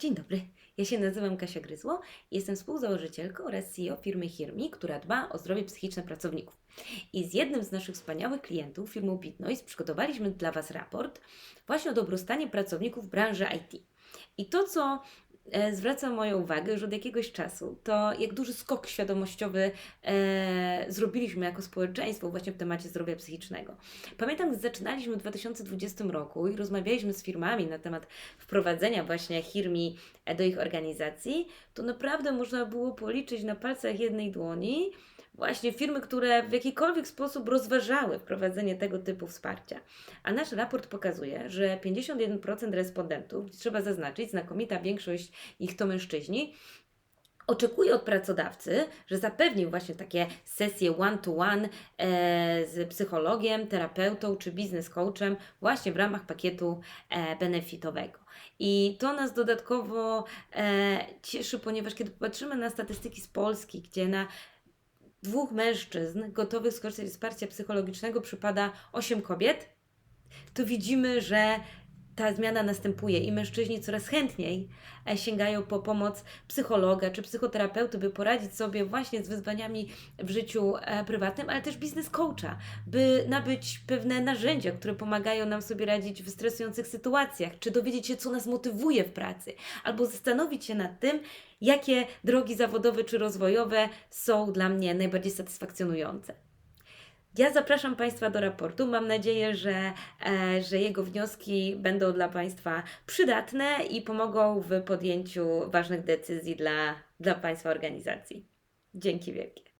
Dzień dobry, ja się nazywam Kasia Gryzło jestem współzałożycielką oraz CEO firmy Hirmi, która dba o zdrowie psychiczne pracowników. I z jednym z naszych wspaniałych klientów, firmą Bitnoise, przygotowaliśmy dla Was raport właśnie o dobrostanie pracowników branży IT. I to, co zwraca moją uwagę już od jakiegoś czasu, to jak duży skok świadomościowy e, zrobiliśmy jako społeczeństwo właśnie w temacie zdrowia psychicznego. Pamiętam, gdy zaczynaliśmy w 2020 roku i rozmawialiśmy z firmami na temat wprowadzenia właśnie Hirmi e, do ich organizacji, to naprawdę można było policzyć na palcach jednej dłoni właśnie firmy, które w jakikolwiek sposób rozważały wprowadzenie tego typu wsparcia. A nasz raport pokazuje, że 51% respondentów, trzeba zaznaczyć, znakomita większość ich to mężczyźni, oczekuje od pracodawcy, że zapewnił właśnie takie sesje one-to-one e, z psychologiem, terapeutą czy biznes coachem właśnie w ramach pakietu e, benefitowego. I to nas dodatkowo e, cieszy, ponieważ kiedy popatrzymy na statystyki z Polski, gdzie na dwóch mężczyzn gotowych skorzystać z wsparcia psychologicznego przypada 8 kobiet, to widzimy, że ta zmiana następuje i mężczyźni coraz chętniej e, sięgają po pomoc psychologa czy psychoterapeuty, by poradzić sobie właśnie z wyzwaniami w życiu e, prywatnym, ale też biznes coacha, by nabyć pewne narzędzia, które pomagają nam sobie radzić w stresujących sytuacjach, czy dowiedzieć się, co nas motywuje w pracy, albo zastanowić się nad tym, jakie drogi zawodowe czy rozwojowe są dla mnie najbardziej satysfakcjonujące. Ja zapraszam Państwa do raportu. Mam nadzieję, że, e, że jego wnioski będą dla Państwa przydatne i pomogą w podjęciu ważnych decyzji dla, dla Państwa organizacji. Dzięki wielkie.